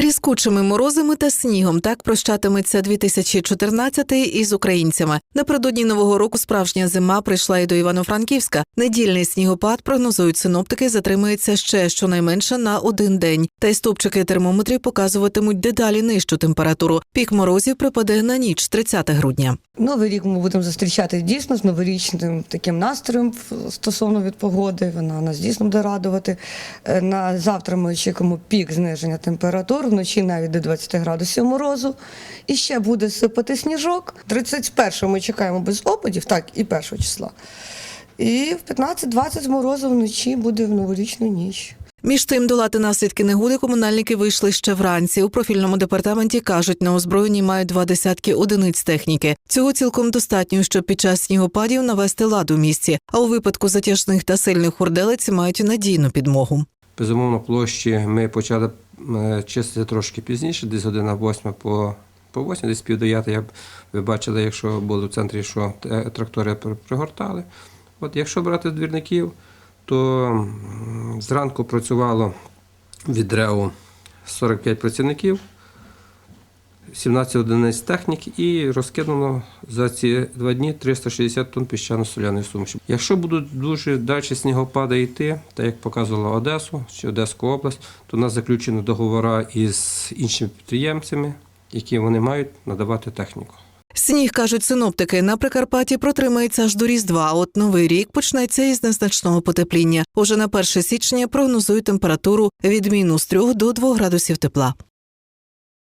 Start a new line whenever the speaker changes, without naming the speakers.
Тріскучими морозами та снігом так прощатиметься 2014 із українцями. Напередодні нового року справжня зима прийшла і до Івано-Франківська. Недільний снігопад прогнозують синоптики, затримається ще щонайменше на один день. Та й стовпчики термометрів показуватимуть дедалі нижчу температуру. Пік морозів припаде на ніч 30 грудня.
Новий рік ми будемо зустрічати дійсно з новорічним таким настроєм стосовно від погоди. Вона нас дійсно буде радувати. Е, На завтра ми очікуємо пік зниження температур, вночі навіть до 20 градусів морозу. І ще буде сипати сніжок. 31-го ми чекаємо без опадів, так, і 1 числа. І в 15-20 морозу вночі буде в новорічну ніч.
Між тим, долати наслідки негоди комунальники вийшли ще вранці. У профільному департаменті кажуть, на озброєнні мають два десятки одиниць техніки. Цього цілком достатньо, щоб під час снігопадів навести лад у місті. А у випадку затяжних та сильних хурделиць мають надійну підмогу.
Безумовно, площі ми почали е, чистити трошки пізніше, десь година восьма по, по 8, десь пів дев'яти. Я б- ви бачили, якщо були в центрі, що е, трактори пригортали. От якщо брати двірників, то зранку працювало від ДРЕУ 45 працівників, 17 одиниць технік і розкидано за ці два дні 360 тонн піщано-соляної суміші. Якщо будуть дуже далі снігопади йти, так як показувала Одесу чи Одеську область, то у нас заключено договори із іншими підприємцями, які вони мають надавати техніку.
Сніг кажуть синоптики на Прикарпатті протримається аж до Різдва. От новий рік почнеться із незначного потепління. Уже на 1 січня прогнозують температуру від мінус 3 до 2 градусів тепла.